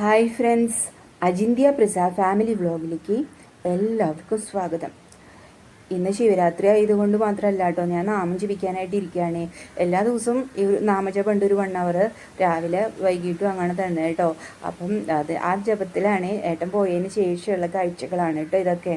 Hi friends Ajinthya Prasad family വ്ലോഗിലേക്ക് എല്ലാവർക്കും സ്വാഗതം. ഇന്ന് ശിവരാത്രി ആയതുകൊണ്ട് മാത്രമല്ല കേട്ടോ ഞാൻ നാമം ജപിക്കാനായിട്ട് ഇരിക്കുകയാണ്. എല്ലാ ദിവസവും ഈ നാമജപം ഒരു വൺ അവർ രാവിലെ വൈകിട്ടും അങ്ങനെ തന്നെ കേട്ടോ. അപ്പം അത് ആ ജപത്തിലാണ് ഏട്ടൻ പോയതിന് ശേഷമുള്ള കാഴ്ചകളാണ് കേട്ടോ ഇതൊക്കെ.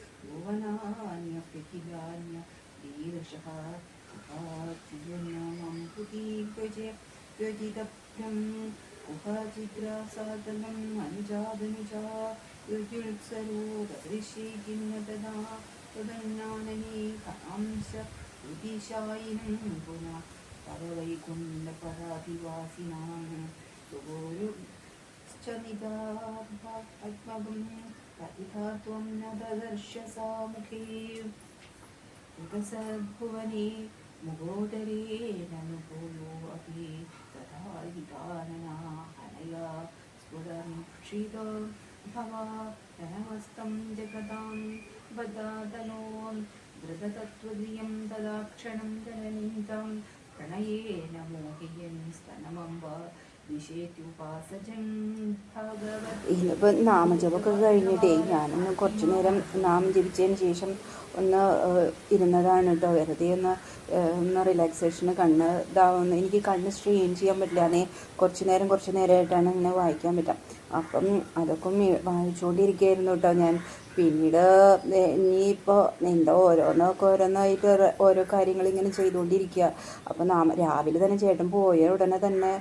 भुवनान्यप्रतिगान्य वीरशः कुहाचियनामम्बुदीपजे व्यजितभ्यं कुहाचिग्रासातनं मनुजादनुजा युजुत्सरोदृशी किन्नददा तदन्नाननी कांस उदिशायिनं पुनः परवैकुण्डपराधिवासिनां सुगोरुश्च निदाभम् पतिता त्वं न ददर्शने तथा हिया हनया स्फुरं क्षिद भवानवस्तं जगदां तनो द्रतयं ददा क्षणं धननिन्दं प्रणयेन मोहयन् स्तनमम्ब ഇന്നിപ്പോൾ നാമജപമൊക്കെ കഴിഞ്ഞിട്ടേ. ഞാനൊന്ന് കുറച്ചു നേരം നാമം ജപിച്ചതിന് ശേഷം ഒന്ന് ഇരുന്നതാണ് കേട്ടോ. വെറുതെ ഒന്ന് ഒന്ന് റിലാക്സേഷന് കണ്ണ് ഇതാവുന്നു. എനിക്ക് കണ്ണ് സ്ട്രെയിൻ ചെയ്യാൻ പറ്റില്ല അതേ കുറച്ച് നേരം കുറച്ച് നേരമായിട്ടാണ് ഇങ്ങനെ വായിക്കാൻ പറ്റുക അപ്പം അതൊക്കെ വായിച്ചുകൊണ്ടിരിക്കുകയായിരുന്നു കേട്ടോ ഞാൻ. പിന്നീട് ഇനിയിപ്പോൾ എന്താ ഓരോന്നൊക്കെ ഓരോന്നായിട്ട് ഓരോ കാര്യങ്ങൾ ഇങ്ങനെ ചെയ്തുകൊണ്ടിരിക്കുക അപ്പോൾ നാമ രാവിലെ തന്നെ ചേട്ടൻ പോയ ഉടനെ തന്നെ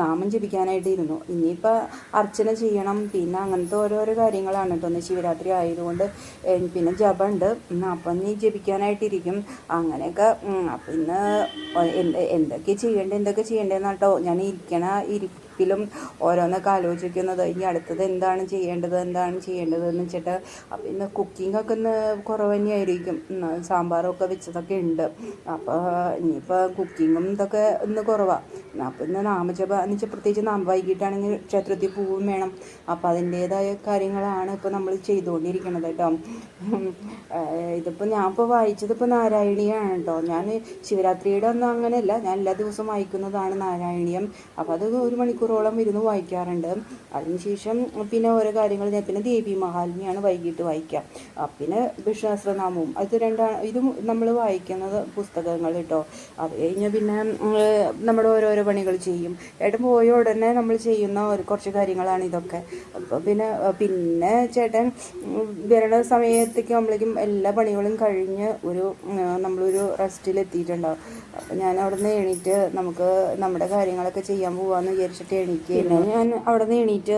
നാമം ജപിക്കാനായിട്ട് ഇരുന്നു ഇനിയിപ്പോൾ അർച്ചന ചെയ്യണം. പിന്നെ അങ്ങനത്തെ ഓരോരോ കാര്യങ്ങളാണ്. കേട്ടോ ഒന്ന് ശിവരാത്രി ആയതുകൊണ്ട് പിന്നെ ജപമുണ്ട് അപ്പം നീ ജപിക്കാനായിട്ടിരിക്കും. അങ്ങനെയൊക്കെ അപ്പം ഇന്ന് എന്തൊക്കെ ചെയ്യേണ്ടത് എന്തൊക്കെ ചെയ്യേണ്ടതെന്നാട്ടോ ഞാൻ ഇരിക്കണ ഇരി ിലും ഓരോന്നൊക്കെ ആലോചിക്കുന്നത്. ഇനി അടുത്തത് എന്താണ് ചെയ്യേണ്ടത് എന്താണ് ചെയ്യേണ്ടത് എന്ന് വെച്ചിട്ട് പിന്നെ കുക്കിങ്ങൊക്കെ ഒന്ന് കുറവ് തന്നെയായിരിക്കും. സാമ്പാറൊക്കെ വെച്ചതൊക്കെ ഉണ്ട് അപ്പോൾ ഇനിയിപ്പോൾ കുക്കിങ്ങും ഇതൊക്കെ ഒന്ന് കുറവാണ് അപ്പോൾ ഇന്ന് നാമജപ എന്ന് വെച്ചാൽ പ്രത്യേകിച്ച് നാം വൈകിട്ടാണെങ്കിൽ ക്ഷേത്രത്തിൽ പോവും വേണം. അപ്പോൾ അതിന്റേതായ കാര്യങ്ങളാണ് ഇപ്പോൾ നമ്മൾ ചെയ്തുകൊണ്ടിരിക്കുന്നത് കേട്ടോ ഇതിപ്പോൾ ഞാൻ ഇപ്പോൾ വായിച്ചത് ഇപ്പോൾ നാരായണീയാണ് കേട്ടോ ഞാൻ ശിവരാത്രിയുടെ ഒന്നും അങ്ങനെയല്ല. ഞാൻ എല്ലാ ദിവസവും വായിക്കുന്നതാണ് നാരായണീയം. അപ്പോൾ അത് ഒരു മണിക്കൂർ മണിക്കൂറോളം ഇരുന്ന് വായിക്കാറുണ്ട്. അതിനുശേഷം പിന്നെ ഓരോ കാര്യങ്ങൾ ഞാൻ പിന്നെ ദേവി മഹാത്മ്യാണ് വൈകിട്ട് വായിക്കുക. പിന്നെ വിശ്വാസനാമവും അത് രണ്ടാണ് ഇതും നമ്മൾ വായിക്കുന്നത് പുസ്തകങ്ങൾ കേട്ടോ. അത് കഴിഞ്ഞാൽ പിന്നെ നമ്മൾ ഓരോരോ പണികൾ ചെയ്യും. ഏട്ടൻ പോയ ഉടനെ നമ്മൾ ചെയ്യുന്ന ഒരു കുറച്ച് കാര്യങ്ങളാണ് ഇതൊക്കെ. അപ്പോൾ പിന്നെ പിന്നെ ചേട്ടൻ വരണ സമയത്തേക്ക് നമ്മളേക്കും എല്ലാ പണികളും കഴിഞ്ഞ് ഒരു നമ്മളൊരു റെസ്റ്റിലെത്തിയിട്ടുണ്ടാവും അപ്പോൾ ഞാൻ അവിടെ നിന്ന് എണീറ്റ് നമുക്ക് നമ്മുടെ കാര്യങ്ങളൊക്കെ ചെയ്യാൻ പോകാമെന്ന് വിചാരിച്ചിട്ട് എണീക്കുകയാണ് ഞാൻ അവിടെ നിന്ന് എണീറ്റ്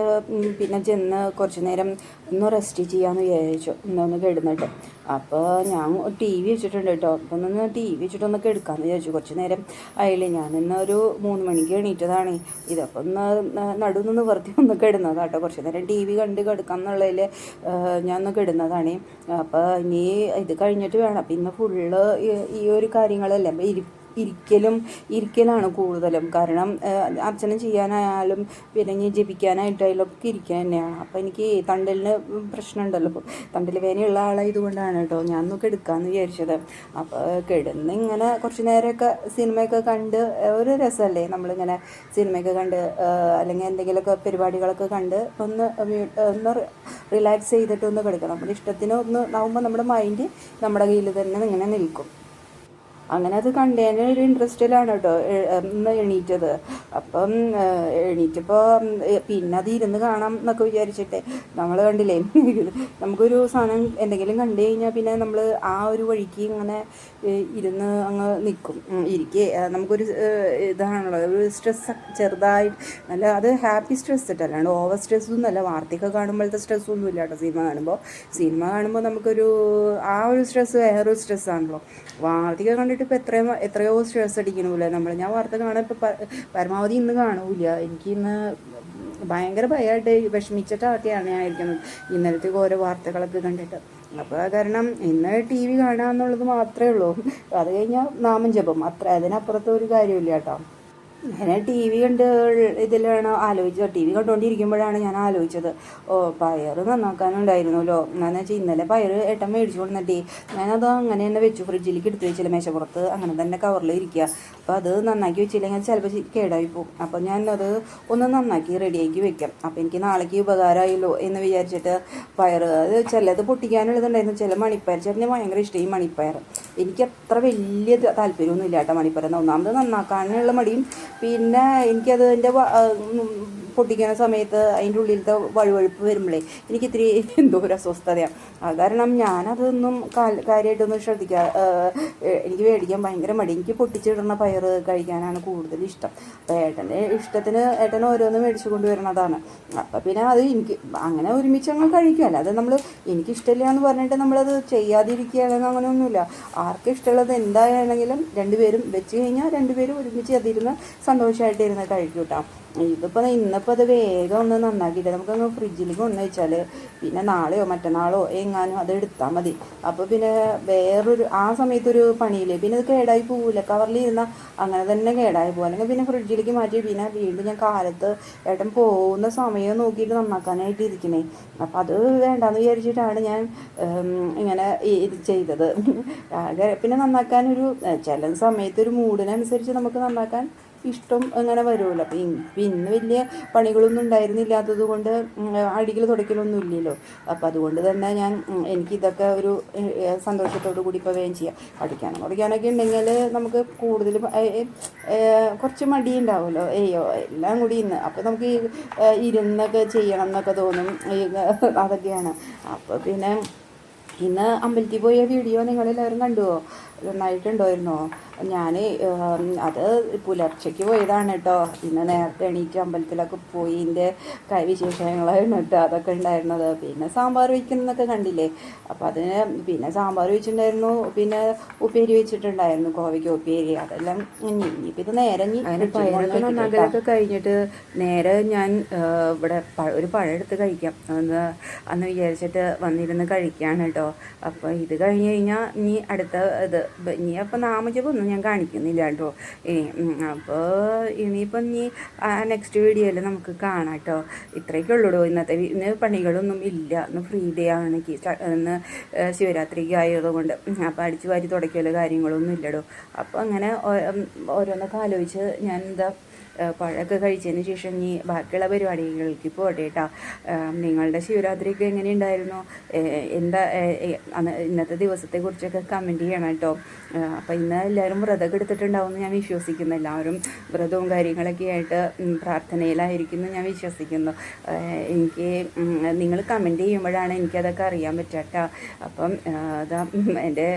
പിന്നെ ചെന്ന് കുറച്ച് നേരം ഒന്ന് റെസ്റ്റ് ചെയ്യാമെന്ന് വിചാരിച്ചു. ഇന്നൊന്ന് കിടന്നിട്ട്. അപ്പോൾ ഞാൻ ടി വി വെച്ചിട്ടുണ്ട് കേട്ടോ. അപ്പോൾ ഒന്ന് ടി വി വെച്ചിട്ടൊന്നൊക്കെ എടുക്കാമെന്ന് വിചാരിച്ചു. കുറച്ച് നേരം ആയില്ലേ. ഞാൻ ഇന്ന് ഒരു മൂന്ന് മണിക്ക് എണീറ്റതാണ്. ഇതപ്പോൾ ഒന്ന് നടുന്ന് വെറുതെ ഒന്ന് കിടന്നതാണ് കേട്ടോ. കുറച്ച് നേരം ടി വി കണ്ട് കിടക്കാം എന്നുള്ളതിൽ ഞാൻ ഒന്ന് കിടന്നതാണ്. അപ്പോൾ ഇനി ഇത് കഴിഞ്ഞിട്ട് വേണം. അപ്പം ഇന്ന് ഫുള്ള് ഈ ഒരു കാര്യങ്ങളെല്ലാം. ഇരി ഇരിക്കലും ഇരിക്കലാണ് കൂടുതലും. കാരണം അർച്ചന ചെയ്യാനായാലും പിന്നെ ഇനി ജപിക്കാനായിട്ടായാലും ഒക്കെ ഇരിക്കുക തന്നെയാണ്. അപ്പോൾ എനിക്ക് തണ്ടലിന് പ്രശ്നമുണ്ടല്ലോ. തണ്ടൽ വേനയുള്ള ആളായതുകൊണ്ടാണ് കേട്ടോ. ഞാൻ ഒന്നൊക്കെ എടുക്കാമെന്ന് വിചാരിച്ചത് അപ്പോൾ കിടന്ന് ഇങ്ങനെ കുറച്ച് നേരമൊക്കെ സിനിമയൊക്കെ കണ്ട് ഒരു രസമല്ലേ നമ്മളിങ്ങനെ സിനിമയൊക്കെ കണ്ട് അല്ലെങ്കിൽ എന്തെങ്കിലുമൊക്കെ പരിപാടികളൊക്കെ കണ്ട് ഒന്ന് ഒന്ന് റിലാക്സ് ചെയ്തിട്ട് ഒന്ന് കിടക്കണം. നമ്മുടെ ഇഷ്ടത്തിന് ഒന്ന് ആകുമ്പോൾ നമ്മുടെ മൈൻഡ് നമ്മുടെ കയ്യിൽ തന്നെ ഇങ്ങനെ നിൽക്കും. അങ്ങനെ അത് കണ്ടതിന് ഒരു ഇൻട്രസ്റ്റിലാണ് കേട്ടോ ഇന്ന് എണീറ്റത്. അപ്പം എണീറ്റപ്പോൾ പിന്നെ അത് ഇരുന്ന് കാണാം എന്നൊക്കെ വിചാരിച്ചിട്ട് നമ്മൾ കണ്ടില്ലേ നമുക്കൊരു സാധനം എന്തെങ്കിലും കണ്ടു കഴിഞ്ഞാൽ പിന്നെ നമ്മൾ ആ ഒരു വഴിക്ക് ഇങ്ങനെ ഇരുന്ന് അങ്ങ് നിൽക്കും ഇരിക്കേ നമുക്കൊരു ഇതാണല്ലോ ഒരു സ്ട്രെസ് ചെറുതായി നല്ല അത് ഹാപ്പി സ്ട്രെസ് ഇട്ട് അല്ലാണ്ട് ഓവർ സ്ട്രെസ്സൊന്നും അല്ല. വാർത്തയൊക്കെ കാണുമ്പോഴത്തെ സ്ട്രെസ്സൊന്നും ഇല്ല കേട്ടോ സിനിമ കാണുമ്പോൾ സിനിമ കാണുമ്പോൾ നമുക്കൊരു ആ ഒരു സ്ട്രെസ് വേറൊരു സ്ട്രെസ്സാണല്ലോ വാർത്തയൊക്കെ കണ്ടിട്ട് ഇപ്പോൾ എത്രയോ എത്രയോ സ്ട്രെസ് അടിക്കണമല്ലേ നമ്മൾ ഞാൻ വാർത്ത കാണാൻ ഇപ്പോൾ പരമാവധി ഇന്ന് കാണൂല എനിക്ക് ഇന്ന് ഭയങ്കര ഭയമായിട്ട് വിഷമിച്ചിട്ടാണ് ഞാൻ ഇരിക്കുന്നത്. ഇന്നലത്തെ ഓരോ വാർത്തകളൊക്കെ കണ്ടിട്ട്. അപ്പോൾ കാരണം ഇന്ന് ടി വി കാണുക എന്നുള്ളത് മാത്രമേ ഉള്ളൂ. അത് കഴിഞ്ഞാൽ നാമം ജപം. അത്ര. അതിനപ്പുറത്തെ ഒരു കാര്യമില്ല കേട്ടോ. ഞാൻ ടി വി കണ്ട് ഇതിലാണ് ആലോചിച്ചത് ടി വി കണ്ടുകൊണ്ടിരിക്കുമ്പോഴാണ് ഞാൻ ആലോചിച്ചത്. ഓ പയർ നന്നാക്കാനുണ്ടായിരുന്നല്ലോ. എന്നാന്ന് വെച്ചാൽ ഇന്നലെ പയർ ഏട്ടൻ മേടിച്ചു കൊണ്ടിട്ടേ ഞാനത് അങ്ങനെ തന്നെ വെച്ചു. ഫ്രിഡ്ജിലേക്ക് എടുത്തു വെച്ചില്ല. മേശപ്പുറത്ത് അങ്ങനെ തന്നെ കവറിൽ ഇരിക്കുക അപ്പോൾ അത് നന്നാക്കി വെച്ചില്ലെങ്കിൽ ചിലപ്പോൾ കേടായി പോകും അപ്പോൾ ഞാനത് ഒന്ന് നന്നാക്കി റെഡിയാക്കി വെക്കാം. അപ്പോൾ എനിക്ക് നാളേക്ക് ഉപകാരമായല്ലോ എന്ന് വിചാരിച്ചിട്ട് പയർ അത് ചിലത് പൊട്ടിക്കാനുള്ളതുണ്ടായിരുന്നു. ചില മണിപ്പയർ ചേട്ടന് ഭയങ്കര ഇഷ്ടം ഈ മണിപ്പയർ. എനിക്ക് അത്ര വലിയ താല്പര്യമൊന്നും കേട്ടോ മണിപ്പയർ ഒന്നാമത് നന്നാക്കാനുള്ള മടിയും പിന്നെ എനിക്കത് എന്റെ പൊട്ടിക്കുന്ന സമയത്ത് അതിന്റെ ഉള്ളിലത്തെ വഴുവഴുപ്പ് വരുമ്പോഴേ എനിക്ക് ഇത്തിരി എന്തോ ഒരു അസ്വസ്ഥതയാണ് അത് കാരണം ഞാനതൊന്നും കാര്യമായിട്ടൊന്നും ശ്രദ്ധിക്കാ എനിക്ക് മേടിക്കാൻ ഭയങ്കര മടി. എനിക്ക് പൊട്ടിച്ചിടുന്ന പയർ കഴിക്കാനാണ് കൂടുതൽ ഇഷ്ടം. അപ്പോൾ ഏട്ടന്റെ ഇഷ്ടത്തിന് ഏട്ടൻ ഓരോന്ന് മേടിച്ചു കൊണ്ടുവരണതാണ് അപ്പം പിന്നെ അത് എനിക്ക് അങ്ങനെ ഒരുമിച്ച് അങ്ങ് കഴിക്കും. അല്ലാതെ നമ്മൾ എനിക്കിഷ്ടമില്ല എന്ന് പറഞ്ഞിട്ട് നമ്മളത് ചെയ്യാതിരിക്കുകയാണെന്ന് അങ്ങനെയൊന്നുമില്ല. ആർക്കും ഇഷ്ടമുള്ളത് എന്തായാണെങ്കിലും രണ്ടുപേരും വെച്ച് കഴിഞ്ഞാൽ രണ്ടുപേരും ഒരുമിച്ച് അതിരുന്ന് സന്തോഷമായിട്ട് ഇരുന്ന് കഴിക്കും കേട്ടോ. ഇതിപ്പോൾ ഇന്നിപ്പോൾ അത് വേഗം ഒന്ന് നന്നാക്കിയിട്ട് നമുക്കങ്ങ് ഫ്രിഡ്ജിൽ കൊണ്ടു വെച്ചാൽ പിന്നെ നാളെയോ മറ്റന്നാളോ എങ്ങാനും അത് എടുത്താൽ മതി. അപ്പോൾ പിന്നെ വേറൊരു ആ സമയത്തൊരു പണിയില്ലേ? പിന്നെ അത് കേടായി പോവില്ല കവറിലിരുന്ന അങ്ങനെ തന്നെ കേടായി പോകും അല്ലെങ്കിൽ പിന്നെ ഫ്രിഡ്ജിലേക്ക് മാറ്റി പിന്നെ വീണ്ടും ഞാൻ കാലത്ത് ഏട്ടൻ പോകുന്ന സമയം നോക്കിയിട്ട് നന്നാക്കാനായിട്ട് ഇരിക്കണേ. അപ്പം അത് വേണ്ടാന്ന് വിചാരിച്ചിട്ടാണ് ഞാൻ ഇങ്ങനെ ഇത് ചെയ്തത്. പിന്നെ നന്നാക്കാനൊരു ചില സമയത്ത് ഒരു മൂഡിനനുസരിച്ച് നമുക്ക് നന്നാക്കാൻ ഇഷ്ടം അങ്ങനെ വരുമല്ലോ. അപ്പം ഇന്ന് വലിയ പണികളൊന്നും ഉണ്ടായിരുന്നില്ലാത്തത് കൊണ്ട് അടികൾ തുടയ്ക്കലൊന്നും ഇല്ലല്ലോ. അപ്പം അതുകൊണ്ട് തന്നെ ഞാൻ എനിക്ക് എനിക്കിതൊക്കെ ഒരു സന്തോഷത്തോടു കൂടി ഇപ്പോൾ വേഗം ചെയ്യാം. പഠിക്കാനും കുറയ്ക്കാനൊക്കെ ഉണ്ടെങ്കിൽ നമുക്ക് കൂടുതലും കുറച്ച് മടി ഉണ്ടാവുമല്ലോ. അയ്യോ എല്ലാം കൂടി ഇന്ന്. അപ്പോൾ നമുക്ക് ഇരുന്നൊക്കെ ചെയ്യണം എന്നൊക്കെ തോന്നും. അതൊക്കെയാണ്. അപ്പോൾ പിന്നെ ഇന്ന് അമ്പലത്തിൽ പോയ വീഡിയോ നിങ്ങളെല്ലാവരും കണ്ടുവോ? നന്നായിട്ടുണ്ടായിരുന്നോ? ഞാൻ അത് പുലർച്ചയ്ക്ക് പോയതാണ് കേട്ടോ ഇന്ന് നേരത്തെ എണീറ്റ് അമ്പലത്തിലൊക്കെ പോയി ഇതിന്റെ വിശേഷങ്ങളായിരുന്നു കേട്ടോ അതൊക്കെ ഉണ്ടായിരുന്നത്. പിന്നെ സാമ്പാർ വയ്ക്കുന്നതൊക്കെ കണ്ടില്ലേ? അപ്പോൾ അതിന് പിന്നെ സാമ്പാർ വെച്ചിട്ടുണ്ടായിരുന്നു. പിന്നെ ഉപ്പേരി വെച്ചിട്ടുണ്ടായിരുന്നു കോവയ്ക്ക് ഉപ്പേരി. അതെല്ലാം ഇനി ഇനിയിപ്പോൾ ഇത് നേരെ നഗരമൊക്കെ കഴിഞ്ഞിട്ട് നേരെ ഞാൻ ഇവിടെ ഒരു പഴം എടുത്ത് കഴിക്കാം. അന്ന് അന്ന് വിചാരിച്ചിട്ട് വന്നിരുന്ന് കഴിക്കുകയാണ് കേട്ടോ അപ്പോൾ ഇത് കഴിഞ്ഞ് കഴിഞ്ഞാൽ ഇനി അടുത്ത ഇത് ഇനി അപ്പോൾ നാമജപമൊന്നും ഞാൻ കാണിക്കുന്നില്ല കേട്ടോ ഇനി അപ്പോൾ ഇനിയിപ്പം ഇനി നെക്സ്റ്റ് വീഡിയോയിൽ നമുക്ക് കാണാം കേട്ടോ ഇത്രയൊക്കെ ഉള്ളൂ ഇന്നത്തെ ഇന്ന് പണികളൊന്നും ഇല്ല. ഇന്ന് ഫ്രീ ഡേ ആണ്. ഇന്ന് ശിവരാത്രിക്ക് ആയതുകൊണ്ട് അപ്പോൾ അടിച്ചു വാരി തുടക്കിയുള്ള കാര്യങ്ങളൊന്നും ഇല്ലടോ. അപ്പോൾ അങ്ങനെ ഓരോന്നൊക്കെ ആലോചിച്ച് ഞാൻ എന്താ പഴമൊക്കെ കഴിച്ചതിന് ശേഷം ഇനി ബാക്കിയുള്ള പരിപാടികൾക്ക് പോട്ടെ കേട്ടോ നിങ്ങളുടെ ശിവരാത്രിക്ക് എങ്ങനെയുണ്ടായിരുന്നു? എന്താ ഇന്നത്തെ ദിവസത്തെ കുറിച്ചൊക്കെ ഇന്നത്തെ ദിവസത്തെക്കുറിച്ചൊക്കെ കമന്റ് ചെയ്യണം കേട്ടോ. അപ്പോൾ ഇന്ന് എല്ലാവരും വ്രതമൊക്കെ എടുത്തിട്ടുണ്ടാവും എന്ന് ഞാൻ വിശ്വസിക്കുന്നു. എല്ലാവരും വ്രതവും കാര്യങ്ങളൊക്കെ ആയിട്ട് പ്രാർത്ഥനയിലായിരിക്കും എന്ന് ഞാൻ വിശ്വസിക്കുന്നു. എനിക്ക് നിങ്ങൾ കമന്റ് ചെയ്യുമ്പോഴാണ് എനിക്കതൊക്കെ അറിയാൻ പറ്റാട്ടോ അപ്പം അതാ എന്റെ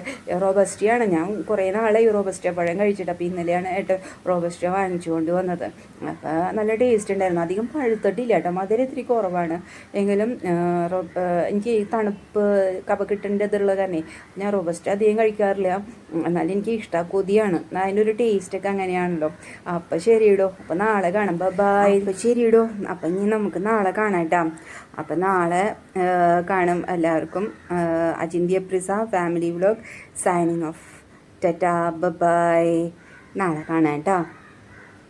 റോബസ്റ്റിയാണ്. ഞാൻ കുറേ നാളെ റോബസ്റ്റ പഴം കഴിച്ചിട്ട് അപ്പോൾ ഇന്നലെയാണ് ഏട്ടൻ റോബസ്റ്റ വാങ്ങിച്ചുകൊണ്ട് വന്നത്. അപ്പോൾ നല്ല ടേസ്റ്റ് ഉണ്ടായിരുന്നു അധികം പഴുത്തട്ടില്ല കേട്ടോ മധുരം ഇത്തിരി കുറവാണ്. എങ്കിലും എനിക്ക് ഈ തണുപ്പ് കപക്കെട്ടിന്റെ ഇതുള്ള തന്നെ ഞാൻ റോബസ്റ്റ് അധികം കഴിക്കാറില്ല. എന്നാലും എനിക്ക് ഇഷ്ടമാണ് കൊതിയാണ്. അതിന്റെ ഒരു ടേസ്റ്റൊക്കെ അങ്ങനെയാണല്ലോ. അപ്പം ശരിയിടോ. അപ്പം നാളെ കാണാം ബൈ അപ്പം ശരിയിടോ. അപ്പം ഇനി നമുക്ക് നാളെ കാണാം കേട്ടോ അപ്പം നാളെ കാണും എല്ലാവർക്കും അജിന്ത്യ പ്രിസ family vlog signing off tata bye നാളെ കാണാം കേട്ടോ